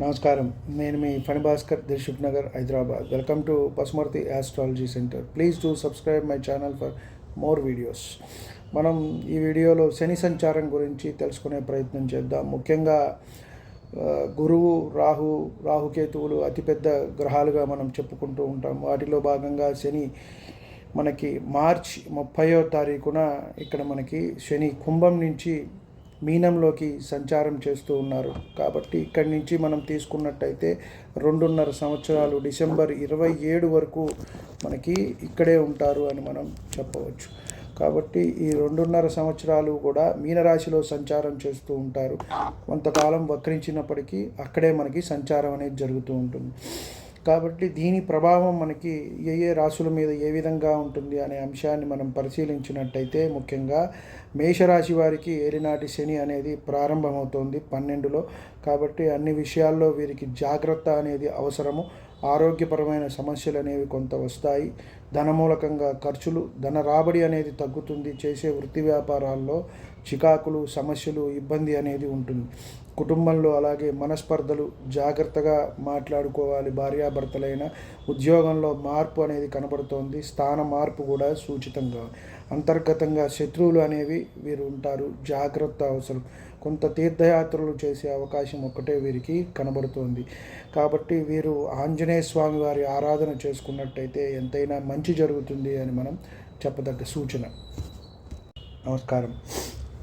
నమస్కారం. నేను మీ Phani Bhaskar Dilsukh Nagar Hyderabad. Welcome to Pasumarthi astrology centre please to subscribe my channel for more videos మనం ఈ వీడియోలో శని సంచారం గురించి తెలుసుకునే ప్రయత్నం చేద్దాం. ముఖ్యంగా గురువు రాహు రాహుకేతువులు అతిపెద్ద గ్రహాలుగా మనం చెప్పుకుంటూ ఉంటాం. వాటిలో భాగంగా శని మనకి మార్చ్ ముప్పయో తారీఖున ఇక్కడ మనకి శని కుంభం నుంచి మీనంలోకి సంచారం చేస్తూ ఉన్నారు. కాబట్టి ఇక్కడి నుంచి మనం తీసుకున్నట్టయితే రెండున్నర సంవత్సరాలు డిసెంబర్ ఇరవై ఏడు వరకు మనకి ఇక్కడే ఉంటారు అని మనం చెప్పవచ్చు. కాబట్టి ఈ రెండున్నర సంవత్సరాలు కూడా మీనరాశిలో సంచారం చేస్తూ ఉంటారు. కొంతకాలం వక్రించినప్పటికీ అక్కడే మనకి సంచారం అనేది జరుగుతూ ఉంటుంది. కాబట్టి దీని ప్రభావం మనకి ఏ ఏ రాశుల మీద ఏ విధంగా ఉంటుంది అనే అంశాన్ని మనం పరిశీలించినట్టయితే ముఖ్యంగా మేషరాశి వారికి ఏలినాటి శని అనేది ప్రారంభమవుతోంది పన్నెండులో. కాబట్టి అన్ని విషయాల్లో వీరికి జాగ్రత్త అనేది అవసరము. ఆరోగ్యపరమైన సమస్యలు అనేవి కొంత వస్తాయి. ధనమూలకంగా ఖర్చులు ధన రాబడి అనేది తగ్గుతుంది. చేసే వృత్తి వ్యాపారాల్లో చికాకులు సమస్యలు ఇబ్బంది అనేది ఉంటుంది. కుటుంబంలో అలాగే మనస్పర్ధలు జాగ్రత్తగా మాట్లాడుకోవాలి భార్యాభర్తలైన. ఉద్యోగంలో మార్పు అనేది కనబడుతోంది. స్థాన మార్పు కూడా సూచితంగా అంతర్గతంగా శత్రువులు అనేవి వీరు ఉంటారు. జాగ్రత్త అవసరం. కొంత తీర్థయాత్రలు చేసే అవకాశం ఒక్కటే వీరికి కనబడుతోంది. కాబట్టి వీరు ఆంజనేయ స్వామి వారి ఆరాధన చేసుకున్నట్టయితే ఎంతైనా మంచి జరుగుతుంది అని మనం చెప్పదగ్గ సూచన. నమస్కారం.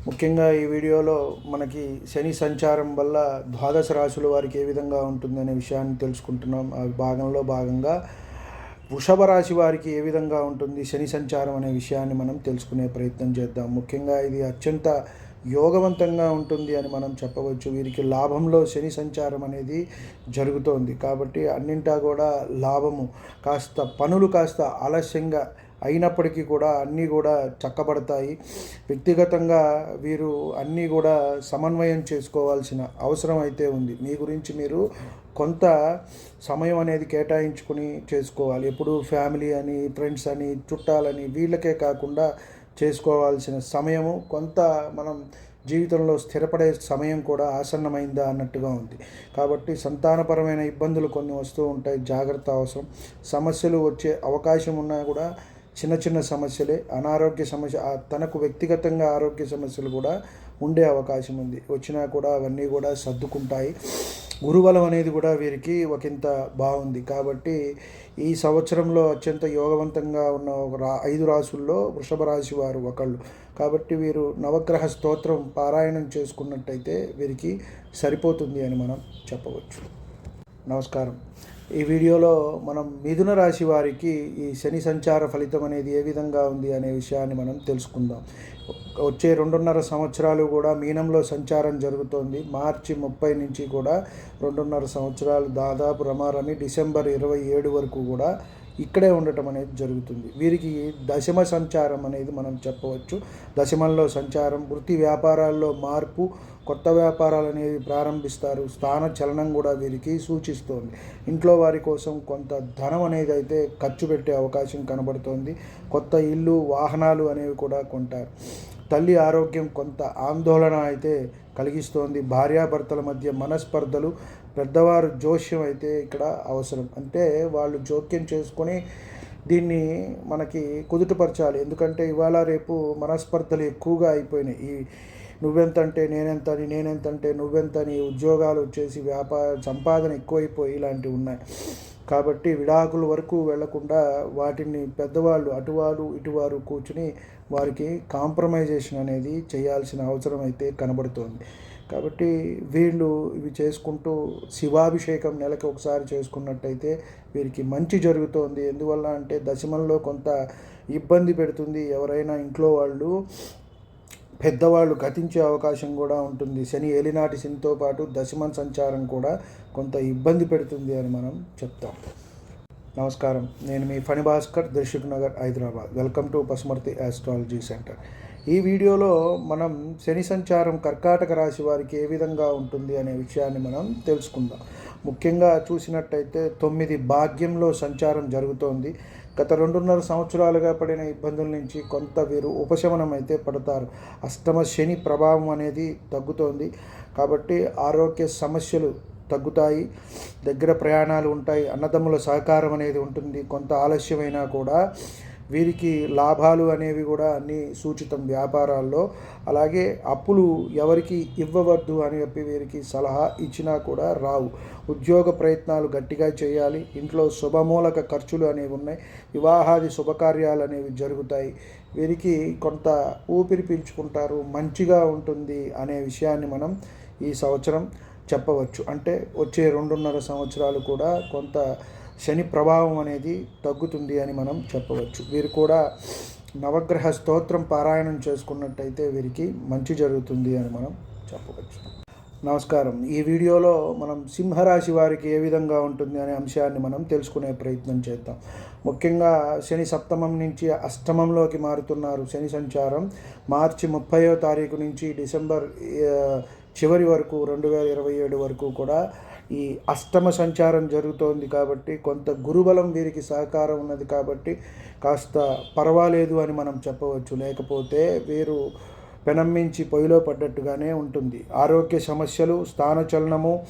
ముఖ్యంగా ఈ వీడియోలో మనకి శని సంచారం వల్ల ద్వాదశ రాశుల వారికి ఏ విధంగా ఉంటుంది అనే విషయాన్ని తెలుసుకుంటున్నాం. ఆ భాగంలో భాగంగా వృషభ రాశి వారికి ఏ విధంగా ఉంటుంది? శని సంచారం అనే విషయాన్ని మనం తెలుసుకునే ప్రయత్నం చేద్దాం. ముఖ్యంగా ఇది అత్యంత యోగవంతంగా ఉంటుంది అని మనం చెప్పవచ్చు. వీరికి లాభంలో శని సంచారం అనేది జరుగుతోంది. కాబట్టి అన్నింటా కూడా లాభము. కాస్త పనులు కాస్త ఆలస్యంగా అయినప్పటికీ కూడా అన్నీ కూడా చక్కబడతాయి. వ్యక్తిగతంగా వీరు అన్నీ కూడా సమన్వయం చేసుకోవాల్సిన అవసరం అయితే ఉంది. మీ గురించి మీరు కొంత సమయం అనేది కేటాయించుకుని చేసుకోవాలి. ఎప్పుడు ఫ్యామిలీ అని ఫ్రెండ్స్ అని చుట్టాలని వీళ్ళకే కాకుండా చేసుకోవాల్సిన సమయము కొంత మనం జీవితంలో స్థిరపడే సమయం కూడా ఆసన్నమైందా అన్నట్టుగా ఉంది. కాబట్టి సంతానపరమైన ఇబ్బందులు కొన్ని వస్తూ ఉంటాయి. జాగ్రత్త అవసరం. సమస్యలు వచ్చే అవకాశం ఉన్నా కూడా చిన్న చిన్న సమస్యలే అనారోగ్య సమస్య తనకు వ్యక్తిగతంగా ఆరోగ్య సమస్యలు కూడా ఉండే అవకాశం ఉంది. వచ్చినా కూడా అవన్నీ కూడా సర్దుకుంటాయి. గురుబలం అనేది కూడా వీరికి ఒకంత బాగుంది. కాబట్టి ఈ సంవత్సరంలో అత్యంత యోగవంతంగా ఉన్న ఒక రా ఐదు రాసుల్లో వృషభ రాశి వారు ఒకళ్ళు. కాబట్టి వీరు నవగ్రహ స్తోత్రం పారాయణం చేసుకున్నట్టయితే వీరికి సరిపోతుంది అని మనం చెప్పవచ్చు. నమస్కారం. ఈ వీడియోలో మనం మిథున రాశి వారికి ఈ శని సంచార ఫలితం అనేది ఏ విధంగా ఉంది అనే విషయాన్ని మనం తెలుసుకుందాం. వచ్చే రెండున్నర సంవత్సరాలు కూడా మీనంలో సంచారం జరుగుతోంది. మార్చి ముప్పై నుంచి కూడా రెండున్నర సంవత్సరాలు దాదాపు రమారమి డిసెంబర్ ఇరవై ఏడు వరకు కూడా ఇక్కడే ఉండటం అనేది జరుగుతుంది. వీరికి దశమ సంచారం అనేది మనం చెప్పవచ్చు. దశమంలో సంచారం వృత్తి వ్యాపారాల్లో మార్పు కొత్త వ్యాపారాలు అనేవి ప్రారంభిస్తారు. స్థాన చలనం కూడా వీరికి సూచిస్తోంది. ఇంట్లో వారి కోసం కొంత ధనం అనేది అయితే ఖర్చు పెట్టే అవకాశం కనబడుతోంది. కొత్త ఇల్లు వాహనాలు అనేవి కూడా కొంటారు. తల్లి ఆరోగ్యం కొంత ఆందోళన అయితే కలిగిస్తోంది. భార్యాభర్తల మధ్య మనస్పర్ధలు పెద్దవారు జోక్యం అయితే ఇక్కడ అవసరం. అంటే వాళ్ళు జోక్యం చేసుకొని దీన్ని మనకి కుదుటపరచాలి. ఎందుకంటే ఇవాళ రేపు మనస్పర్ధలు ఎక్కువగా అయిపోయినాయి. ఈ నువ్వెంత అంటే నేనెంత అని నేనెంత అంటే నువ్వెంత అని ఉద్యోగాలు వచ్చేసి వ్యాపార సంపాదన ఎక్కువైపోయి ఇలాంటివి ఉన్నాయి. కాబట్టి విడాకుల వరకు వెళ్ళకుండా వాటిని పెద్దవాళ్ళు అటువారు ఇటువారు కూర్చుని వారికి కాంప్రమైజేషన్ అనేది చేయాల్సిన అవసరం అయితే కనబడుతోంది. కాబట్టి వీళ్ళు ఇవి చేసుకుంటూ శివాభిషేకం నెలకి ఒకసారి చేసుకున్నట్టయితే వీరికి మంచి జరుగుతోంది. ఎందువల్ల అంటే దశమంలో కొంత ఇబ్బంది పెడుతుంది. ఎవరైనా ఇంట్లో వాళ్ళు పెద్దవాళ్ళు గతించే అవకాశం కూడా ఉంటుంది. శని ఏలినాటి శనితో పాటు దశమన్ సంచారం కూడా కొంత ఇబ్బంది పెడుతుంది అని మనం చెప్తాం. నమస్కారం. నేను మీ Phani Bhaskar Darshak Nagar Hyderabad. Welcome to Pasumarthi astrology centre. ఈ వీడియోలో మనం శని సంచారం కర్కాటక రాశి వారికి ఏ విధంగా ఉంటుంది అనే విషయాన్ని మనం తెలుసుకుందాం. ముఖ్యంగా చూసినట్టయితే తొమ్మిది భాగ్యంలో సంచారం జరుగుతోంది. గత రెండున్నర సంవత్సరాలుగా పడిన ఇబ్బందుల నుంచి కొంత వీరు ఉపశమనం అయితే పడతారు. అష్టమ శని ప్రభావం అనేది తగ్గుతోంది. కాబట్టి ఆరోగ్య సమస్యలు తగ్గుతాయి. దగ్గర ప్రయాణాలు ఉంటాయి. అన్నదమ్ముల సహకారం అనేది ఉంటుంది. కొంత ఆలస్యమైనా కూడా వీరికి లాభాలు అనేవి కూడా అన్ని సూచితం వ్యాపారాల్లో. అలాగే అప్పులు ఎవరికి ఇవ్వవద్దు అని చెప్పి వీరికి సలహా ఇచ్చినా కూడా రావు. ఉద్యోగ ప్రయత్నాలు గట్టిగా చేయాలి. ఇంట్లో శుభమూలక ఖర్చులు అనేవి ఉన్నాయి. వివాహాది శుభకార్యాలు అనేవి జరుగుతాయి. వీరికి కొంత ఊపిరి పీల్చుకుంటారు. మంచిగా ఉంటుంది అనే విషయాన్ని మనం ఈ సంవత్సరం చెప్పవచ్చు. అంటే వచ్చే రెండున్నర సంవత్సరాలు కూడా కొంత శని ప్రభావం అనేది తగ్గుతుంది అని మనం చెప్పవచ్చు. వీరు కూడా నవగ్రహ స్తోత్రం పారాయణం చేసుకున్నట్టయితే వీరికి మంచి జరుగుతుంది అని మనం చెప్పవచ్చు. నమస్కారం. ఈ వీడియోలో మనం సింహరాశి వారికి ఏ విధంగా ఉంటుంది అనే అంశాన్ని మనం తెలుసుకునే ప్రయత్నం చేద్దాం. ముఖ్యంగా శని సప్తమం నుంచి అష్టమంలోకి మారుతున్నారు శని సంచారం. మార్చి ముప్పయో తారీఖు నుంచి డిసెంబర్ చివరి వరకు రెండు వేల ఇరవై ఏడు వరకు కూడా ఈ అష్టమ సంచారం జరుగుతోంది కాబట్టి కొంత గురుబలం వీరికి సహకారం ఉన్నది కాబట్టి కాస్త పర్వాలేదు అని మనం చెప్పవచ్చు. లేకపోతే వీరు పెనమ్మించి పొయ్యిలో పడ్డట్టుగానే ఉంటుంది. ఆరోగ్య సమస్యలు స్థానచలనము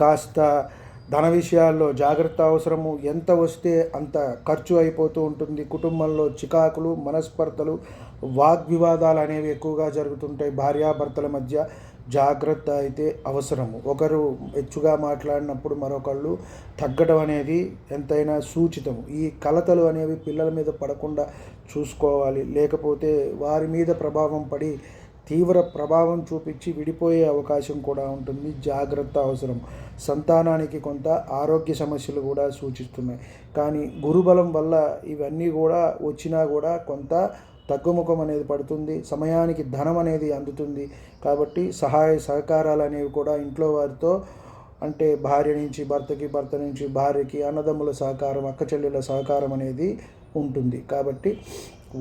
కాస్త ధన విషయాల్లో జాగ్రత్త అవసరము ఎంత వస్తే అంత ఖర్చు అయిపోతూ ఉంటుంది. కుటుంబంలో చికాకులు మనస్పర్ధలు వాగ్వివాదాలు అనేవి ఎక్కువగా జరుగుతుంటాయి. భార్యాభర్తల మధ్య జాగ్రత్త అయితే అవసరము. ఒకరు హెచ్చుగా మాట్లాడినప్పుడు మరొకళ్ళు తగ్గడం అనేది ఎంతైనా సూచితము. ఈ కలతలు అనేవి పిల్లల మీద పడకుండా చూసుకోవాలి. లేకపోతే వారి మీద ప్రభావం పడి తీవ్ర ప్రభావం చూపించి విడిపోయే అవకాశం కూడా ఉంటుంది. జాగ్రత్త అవసరం. సంతానానికి కొంత ఆరోగ్య సమస్యలు కూడా సూచిస్తున్నాయి. కానీ గురుబలం వల్ల ఇవన్నీ కూడా వచ్చినా కూడా కొంత తగ్గుముఖం అనేది పడుతుంది సమయానికి ధనం అనేది అందుతుంది. కాబట్టి సహాయ సహకారాలు అనేవి కూడా ఇంట్లో వారితో అంటే భార్య నుంచి భర్తకి భర్త నుంచి భార్యకి అన్నదమ్ముల సహకారం అక్క చెల్లెల సహకారం అనేది ఉంటుంది. కాబట్టి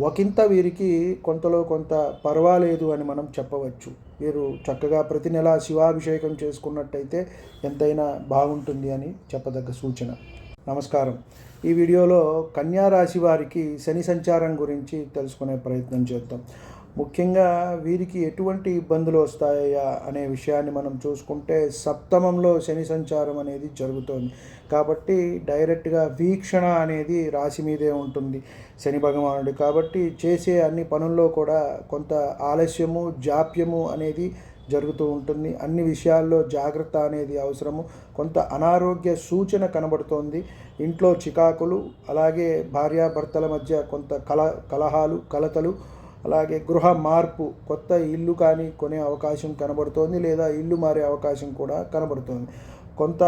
ఒకంత వీరికి కొంతలో కొంత పర్వాలేదు అని మనం చెప్పవచ్చు. వీరు చక్కగా ప్రతి నెల శివాభిషేకం చేసుకున్నట్టయితే ఎంతైనా బాగుంటుంది అని చెప్పదగ్గ సూచన. నమస్కారం. ఈ వీడియోలో కన్యా రాశి వారికి శని సంచారం గురించి తెలుసుకునే ప్రయత్నం చేద్దాం. ముఖ్యంగా వీరికి ఎటువంటి ఇబ్బందులు వస్తాయా అనే విషయాన్ని మనం చూసుకుంటే సప్తమంలో శని సంచారం అనేది జరుగుతోంది. కాబట్టి డైరెక్ట్గా వీక్షణ అనేది రాశి మీదే ఉంటుంది. శని భగవానుడు కాబట్టి చేసే అన్ని పనుల్లో కూడా కొంత ఆలస్యము జాప్యము అనేది జరుగుతూ ఉంటుంది. అన్ని విషయాల్లో జాగ్రత్త అనేది అవసరము. కొంత అనారోగ్య సూచన కనబడుతోంది. ఇంట్లో చికాకులు అలాగే భార్యాభర్తల మధ్య కొంత కల కలహాలు కలతలు అలాగే గృహ మార్పు కొత్త ఇల్లు కానీ కొనే అవకాశం కనబడుతోంది లేదా ఇల్లు మారే అవకాశం కూడా కనబడుతోంది. కొంత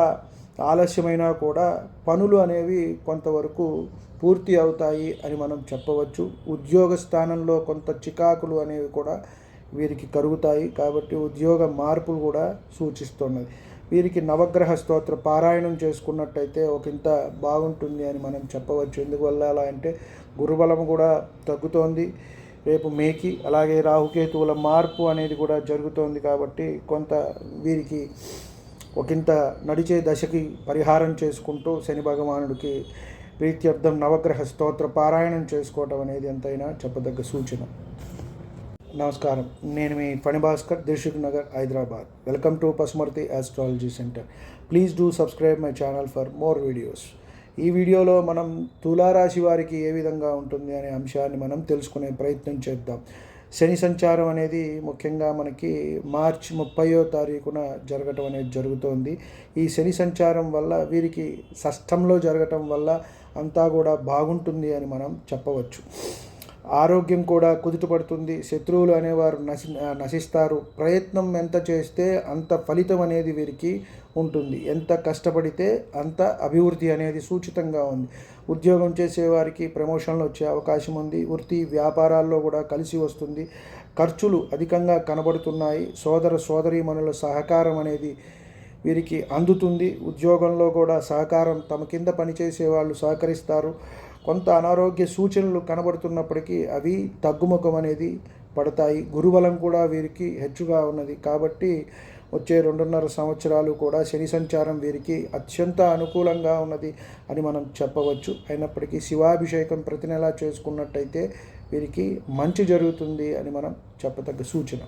ఆలస్యమైనా కూడా పనులు అనేవి కొంతవరకు పూర్తి అవుతాయి అని మనం చెప్పవచ్చు. ఉద్యోగ స్థానంలో కొంత చికాకులు అనేవి కూడా వీరికి కరుగుతాయి కాబట్టి ఉద్యోగ మార్పులు కూడా సూచిస్తున్నది. వీరికి నవగ్రహ స్తోత్ర పారాయణం చేసుకున్నట్టయితే ఒక ఇంత బాగుంటుంది అని మనం చెప్పవచ్చు. ఎందువల్ల అలా అంటే గురుబలం కూడా తగ్గుతోంది. రేపు మేకి అలాగే రాహుకేతువుల మార్పు అనేది కూడా జరుగుతోంది కాబట్టి కొంత వీరికి ఒకంత నడిచే దశకి పరిహారం చేసుకుంటూ శని భగవానుడికి ప్రీత్యర్థం నవగ్రహ స్తోత్ర పారాయణం చేసుకోవటం అనేది ఎంతైనా చెప్పదగ్గ సూచన. నమస్కారం. నేను మీ Phanibhaskar Dilsukh Nagar Hyderabad. Welcome to Pasumarthi astrology centre please do subscribe my channel for more videos ఈ వీడియోలో మనం తులారాశి వారికి ఏ విధంగా ఉంటుంది అనే అంశాన్ని మనం తెలుసుకునే ప్రయత్నం చేద్దాం. శని సంచారం అనేది ముఖ్యంగా మనకి మార్చ్ ముప్పయో తారీఖున జరగటం అనేది జరుగుతోంది. ఈ శని సంచారం వల్ల వీరికి షష్టంలో జరగటం వల్ల అంతా కూడా బాగుంటుంది అని మనం చెప్పవచ్చు. ఆరోగ్యం కూడా కుదుటపడుతుంది. శత్రువులు అనేవారు నశి నశిస్తారు. ప్రయత్నం ఎంత చేస్తే అంత ఫలితం అనేది వీరికి ఉంటుంది. ఎంత కష్టపడితే అంత అభివృద్ధి అనేది సూచితంగా ఉంది. ఉద్యోగం చేసేవారికి ప్రమోషన్లు వచ్చే అవకాశం ఉంది. వృత్తి వ్యాపారాల్లో కూడా కలిసి వస్తుంది. ఖర్చులు అధికంగా కనబడుతున్నాయి. సోదర సోదరీమణుల సహకారం అనేది వీరికి అందుతుంది. ఉద్యోగంలో కూడా సహకారం తమ కింద పనిచేసే వాళ్ళు సహకరిస్తారు. కొంత అనారోగ్య సూచనలు కనబడుతున్నప్పటికీ అవి తగ్గుముఖం అనేది పడతాయి. గురుబలం కూడా వీరికి హెచ్చుగా ఉన్నది. కాబట్టి వచ్చే రెండున్నర సంవత్సరాలు కూడా శని సంచారం వీరికి అత్యంత అనుకూలంగా ఉన్నది అని మనం చెప్పవచ్చు. అయినప్పటికీ శివాభిషేకం ప్రతి నెలా చేసుకున్నట్టయితే వీరికి మంచి జరుగుతుంది అని మనం చెప్పదగ్గ సూచన.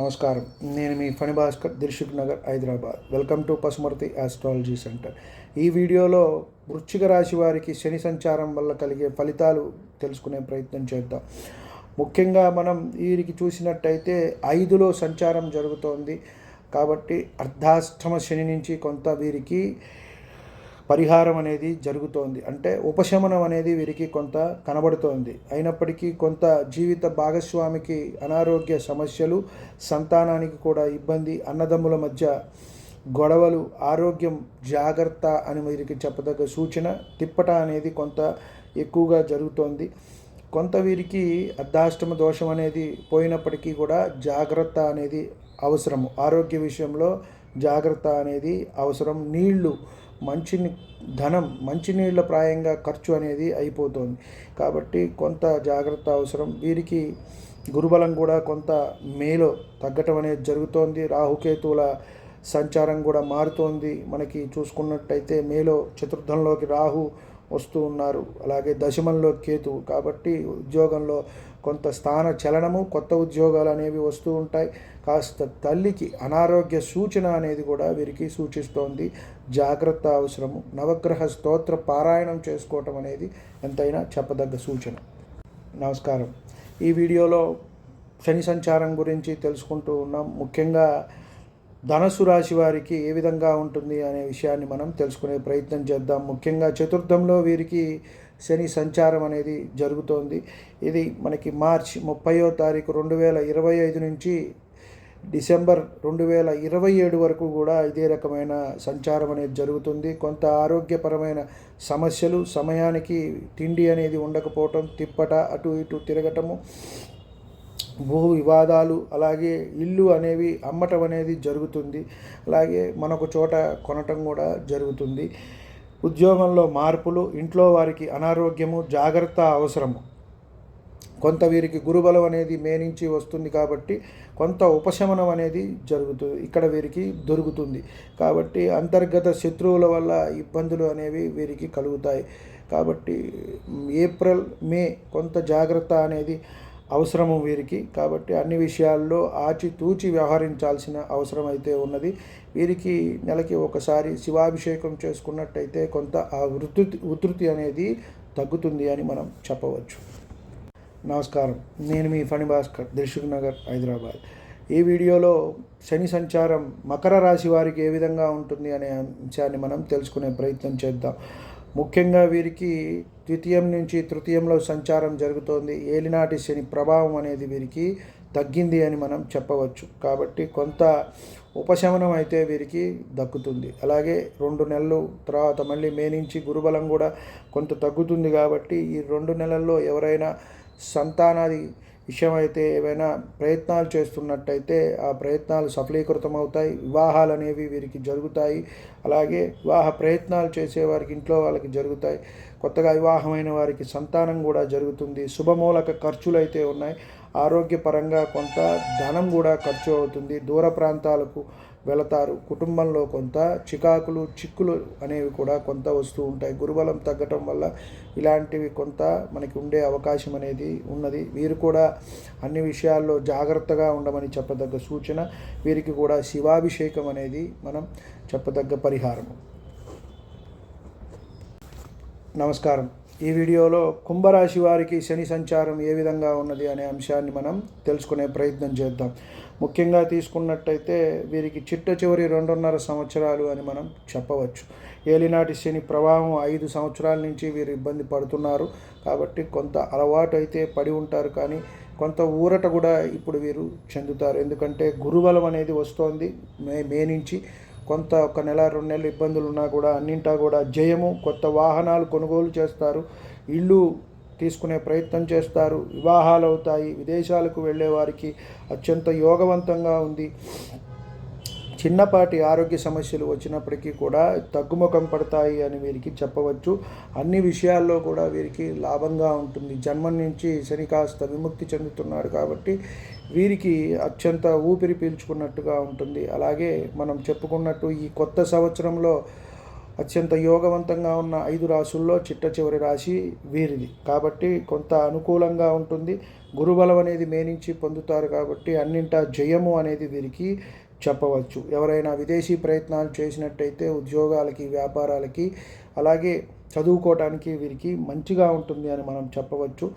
నమస్కారం. నేను మీ Phani Bhaskar Dilsukh Nagar Hyderabad. Welcome to Pasumarthi astrology centre. ఈ వీడియోలో వృశ్చిక రాశి వారికి శని సంచారం వల్ల కలిగే ఫలితాలు తెలుసుకునే ప్రయత్నం చేద్దాం. ముఖ్యంగా మనం వీరికి చూసినట్టయితే ఐదులో సంచారం జరుగుతోంది. కాబట్టి అర్ధాష్టమ శని నుంచి కొంత వీరికి పరిహారం అనేది జరుగుతోంది. అంటే ఉపశమనం అనేది వీరికి కొంత కనబడుతోంది. అయినప్పటికీ కొంత జీవిత భాగస్వామికి అనారోగ్య సమస్యలు సంతానానికి కూడా ఇబ్బంది అన్నదమ్ముల మధ్య గొడవలు ఆరోగ్యం జాగ్రత్త అని వీరికి చెప్పదగ్గ సూచన తిప్పట అనేది కొంత ఎక్కువగా జరుగుతోంది. కొంత వీరికి అర్ధాష్టమ దోషం అనేది పోయినప్పటికీ కూడా జాగ్రత్త అనేది అవసరము. ఆరోగ్య విషయంలో జాగ్రత్త అనేది అవసరం. నీళ్ళు మంచి ధనం మంచినీళ్ళ ప్రాయంగా ఖర్చు అనేది అయిపోతుంది. కాబట్టి కొంత జాగ్రత్త అవసరం. వీరికి గురుబలం కూడా కొంత మేలో తగ్గటం అనేది జరుగుతోంది. రాహుకేతువుల సంచారం కూడా మారుతోంది. మనకి చూసుకున్నట్టయితే మేలో చతుర్థంలోకి రాహు వస్తూ ఉన్నారు. అలాగే దశమంలో కేతు. కాబట్టి ఉద్యోగంలో కొంత స్థాన చలనము కొత్త ఉద్యోగాలు అనేవి వస్తూ ఉంటాయి. కాస్త తల్లికి అనారోగ్య సూచన అనేది కూడా వీరికి సూచిస్తోంది. జాగ్రత్త అవసరము. నవగ్రహ స్తోత్ర పారాయణం చేసుకోవటం అనేది ఎంతైనా చెప్పదగ్గ సూచన. నమస్కారం. ఈ వీడియోలో శని సంచారం గురించి తెలుసుకుంటూ ఉన్నాం. ముఖ్యంగా ధనస్సు రాశి వారికి ఏ విధంగా ఉంటుంది అనే విషయాన్ని మనం తెలుసుకునే ప్రయత్నం చేద్దాం. ముఖ్యంగా చతుర్థంలో వీరికి శని సంచారం అనేది జరుగుతోంది. ఇది మనకి మార్చ్ ముప్పయో తారీఖు రెండు వేల ఇరవై ఐదు నుంచి డిసెంబర్ రెండు వేల ఇరవై ఏడు వరకు కూడా ఇదే రకమైన సంచారం అనేది జరుగుతుంది. కొంత ఆరోగ్యపరమైన సమస్యలు సమయానికి తిండి అనేది ఉండకపోవటం తిప్పట అటు ఇటు తిరగటము భూ వివాదాలు అలాగే ఇల్లు అనేవి అమ్మటం అనేది జరుగుతుంది. అలాగే మనకు చోట కొనటం కూడా జరుగుతుంది. ఉద్యోగంలో మార్పులు ఇంట్లో వారికి అనారోగ్యము జాగ్రత్త అవసరము. కొంత వీరికి గురుబలం అనేది మేనించి వస్తుంది కాబట్టి కొంత ఉపశమనం అనేది జరుగుతుంది ఇక్కడ వీరికి దొరుకుతుంది. కాబట్టి అంతర్గత శత్రువుల వల్ల ఇబ్బందులు అనేవి వీరికి కలుగుతాయి. కాబట్టి ఏప్రిల్ మే కొంత జాగ్రత్త అనేది అవసరము వీరికి. కాబట్టి అన్ని విషయాల్లో ఆచితూచి వ్యవహరించాల్సిన అవసరం అయితే ఉన్నది. వీరికి నెలకి ఒకసారి శివాభిషేకం చేసుకున్నట్టయితే కొంత ఆ ఉధృతి ఉధృతి అనేది తగ్గుతుంది అని మనం చెప్పవచ్చు. నమస్కారం. నేను మీ ఫణి భాస్కర్ దిల్షుక్ నగర్ హైదరాబాద్. ఈ వీడియోలో శని సంచారం మకర రాశి వారికి ఏ విధంగా ఉంటుంది అనే అంశాన్ని మనం తెలుసుకునే ప్రయత్నం చేద్దాం. ముఖ్యంగా వీరికి ద్వితీయం నుంచి తృతీయంలో సంచారం జరుగుతోంది. ఏలినాటి శని ప్రభావం అనేది వీరికి తగ్గింది అని మనం చెప్పవచ్చు. కాబట్టి కొంత ఉపశమనం అయితే వీరికి దక్కుతుంది. అలాగే రెండు నెలలు తర్వాత మళ్ళీ మే నుంచి గురుబలం కూడా కొంత తగ్గుతుంది కాబట్టి ఈ రెండు నెలల్లో ఎవరైనా సంతానాది విషయం అయితే ఏవైనా ప్రయత్నాలు చేస్తున్నట్టయితే ఆ ప్రయత్నాలు సఫలీకృతం అవుతాయి వివాహాలు అనేవి వీరికి జరుగుతాయి. అలాగే వివాహ ప్రయత్నాలు చేసేవారికి ఇంట్లో వాళ్ళకి జరుగుతాయి. కొత్తగా వివాహమైన వారికి సంతానం కూడా జరుగుతుంది. శుభమూలక ఖర్చులు అయితే ఉన్నాయి. ఆరోగ్యపరంగా కొంత ధనం కూడా ఖర్చు అవుతుంది. దూర ప్రాంతాలకు వెళతారు. కుటుంబంలో కొంత చికాకులు చిక్కులు అనేవి కూడా కొంత వస్తూ ఉంటాయి. గురుబలం తగ్గటం వల్ల ఇలాంటివి కొంత మనకి ఉండే అవకాశం అనేది ఉన్నది. వీరు కూడా అన్ని విషయాల్లో జాగ్రత్తగా ఉండమని చెప్పదగ్గ సూచన వీరికి కూడా శివాభిషేకం అనేది మనం చెప్పదగ్గ పరిహారం. నమస్కారం. ఈ వీడియోలో కుంభరాశి వారికి శని సంచారం ఏ విధంగా ఉన్నది అనే అంశాన్ని మనం తెలుసుకునే ప్రయత్నం చేద్దాం. ముఖ్యంగా తీసుకున్నట్టయితే వీరికి చిట్ట చివరి రెండున్నర సంవత్సరాలు అని మనం చెప్పవచ్చు. ఏలినాటి శని ప్రభావం ఐదు సంవత్సరాల నుంచి వీరు ఇబ్బంది పడుతున్నారు. కాబట్టి కొంత అలవాటు అయితే పడి ఉంటారు కానీ కొంత ఊరట కూడా ఇప్పుడు వీరు చెందుతారు. ఎందుకంటే గురుబలం అనేది వస్తోంది మే మే నుంచి. కొంత ఒక నెల రెండు నెలలు ఇబ్బందులు ఉన్నా కూడా అన్నింటా కూడా జయము కొత్త వాహనాలు కొనుగోలు చేస్తారు. ఇల్లు తీసుకునే ప్రయత్నం చేస్తారు. వివాహాలు అవుతాయి. విదేశాలకు వెళ్ళే వారికి అత్యంత యోగవంతంగా ఉంది. చిన్నపాటి ఆరోగ్య సమస్యలు వచ్చినప్పటికీ కూడా తగ్గుముఖం పడతాయి అని వీరికి చెప్పవచ్చు. అన్ని విషయాల్లో కూడా వీరికి లాభంగా ఉంటుంది. జన్మం నుంచి శని కాస్త విముక్తి చెందుతున్నాడు కాబట్టి వీరికి అత్యంత ఊపిరి పీల్చుకున్నట్టుగా ఉంటుంది. అలాగే మనం చెప్పుకున్నట్టు ఈ కొత్త సంవత్సరంలో అత్యంత యోగవంతంగా ఉన్న ఐదు రాసుల్లో చిట్ట చివరి రాశి వీరిది. కాబట్టి కొంత అనుకూలంగా ఉంటుంది. గురుబలం అనేది మేనించి పొందుతారు కాబట్టి అన్నింటా జయము అనేది వీరికి చెప్పవచ్చు. ఎవరైనా విదేశీ ప్రయత్నాలు చేసినట్టయితే ఉద్యోగాలకి వ్యాపారాలకి అలాగే చదువుకోవడానికి వీరికి మంచిగా ఉంటుంది అని మనం చెప్పవచ్చు.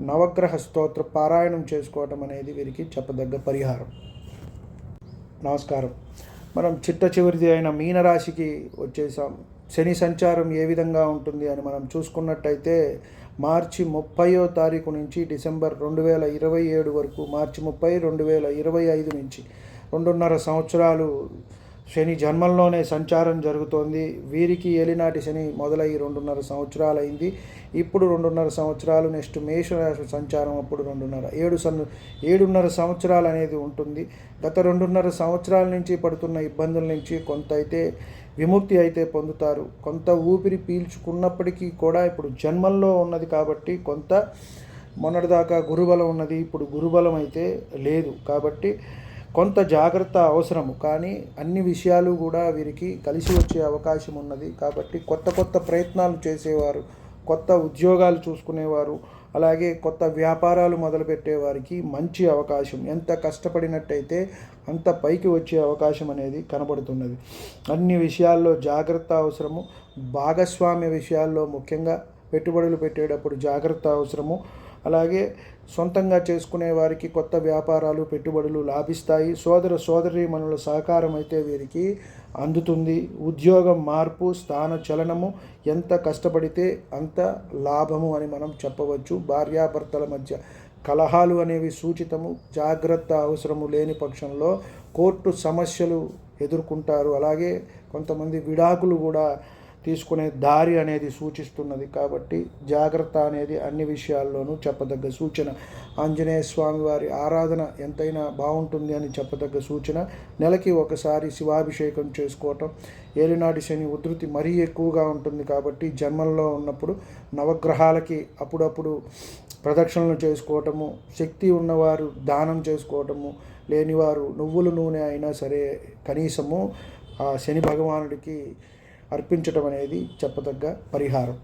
నవగ్రహ స్తోత్ర పారాయణం చేసుకోవటం అనేది వీరికి చెప్పదగ్గ పరిహారం. నమస్కారం. మనం చిట్ట చివరిది అయిన మీనరాశికి వచ్చేసాం. శని సంచారం ఏ విధంగా ఉంటుంది అని మనం చూసుకున్నట్టయితే మార్చి ముప్పయో తారీఖు నుంచి డిసెంబర్ రెండు వేల ఇరవై ఏడు వరకు మార్చి ముప్పై రెండు వేల ఇరవై ఐదు నుంచి రెండున్నర సంవత్సరాలు శని జన్మంలోనే సంచారం జరుగుతోంది. వీరికి ఏలినాటి శని మొదలై రెండున్నర సంవత్సరాలు అయింది ఇప్పుడు రెండున్నర సంవత్సరాలు నెక్స్ట్ మేషరాశి సంచారం అప్పుడు రెండున్నర ఏడు సన్ ఏడున్నర సంవత్సరాలు అనేది ఉంటుంది. గత రెండున్నర సంవత్సరాల నుంచి పడుతున్న ఇబ్బందుల నుంచి కొంత అయితే విముక్తి అయితే పొందుతారు. కొంత ఊపిరి పీల్చుకున్నప్పటికీ కూడా ఇప్పుడు జన్మంలో ఉన్నది కాబట్టి కొంత మొన్నటిదాకా గురుబలం ఉన్నది. ఇప్పుడు గురుబలం అయితే లేదు కాబట్టి కొంత జాగ్రత్త అవసరము. కానీ అన్ని విషయాలు కూడా వీరికి కలిసి వచ్చే అవకాశం ఉన్నది. కాబట్టి కొత్త కొత్త ప్రయత్నాలు చేసేవారు కొత్త ఉద్యోగాలు చూసుకునేవారు అలాగే కొత్త వ్యాపారాలు మొదలుపెట్టే వారికి మంచి అవకాశం. ఎంత కష్టపడినట్టయితే అంత పైకి వచ్చే అవకాశం అనేది కనబడుతున్నది. అన్ని విషయాల్లో జాగ్రత్త అవసరము. భాగస్వామ్య విషయాల్లో ముఖ్యంగా పెట్టుబడులు పెట్టేటప్పుడు జాగ్రత్త అవసరము. అలాగే సొంతంగా చేసుకునే వారికి కొత్త వ్యాపారాలు పెట్టుబడులు లాభిస్తాయి. సోదర సోదరి మనుల సహకారం అయితే వీరికి అందుతుంది. ఉద్యోగం మార్పు స్థాన చలనము ఎంత కష్టపడితే అంత లాభము అని మనం చెప్పవచ్చు. భార్యాభర్తల మధ్య కలహాలు అనేవి సూచితము. జాగ్రత్త అవసరము లేని పక్షంలో కోర్టు సమస్యలు ఎదుర్కొంటారు. అలాగే కొంతమంది విడాకులు కూడా తీసుకునే దారి అనేది సూచిస్తున్నది కాబట్టి జాగ్రత్త అనేది అన్ని విషయాల్లోనూ చెప్పదగ్గ సూచన. ఆంజనేయ స్వామి వారి ఆరాధన ఎంతైనా బాగుంటుంది అని చెప్పదగ్గ సూచన. నెలకి ఒకసారి శివాభిషేకం చేసుకోవటం. ఏలినాటి శని ఉధృతి మరీ ఎక్కువగా ఉంటుంది కాబట్టి జన్మల్లో ఉన్నప్పుడు నవగ్రహాలకి అప్పుడప్పుడు ప్రదక్షిణలు చేసుకోవటము శక్తి ఉన్నవారు దానం చేసుకోవటము లేనివారు నువ్వుల నూనె అయినా సరే కనీసము ఆ శని భగవానుడికి అర్పించటం అనేది చెప్పదగ్గ పరిహారం.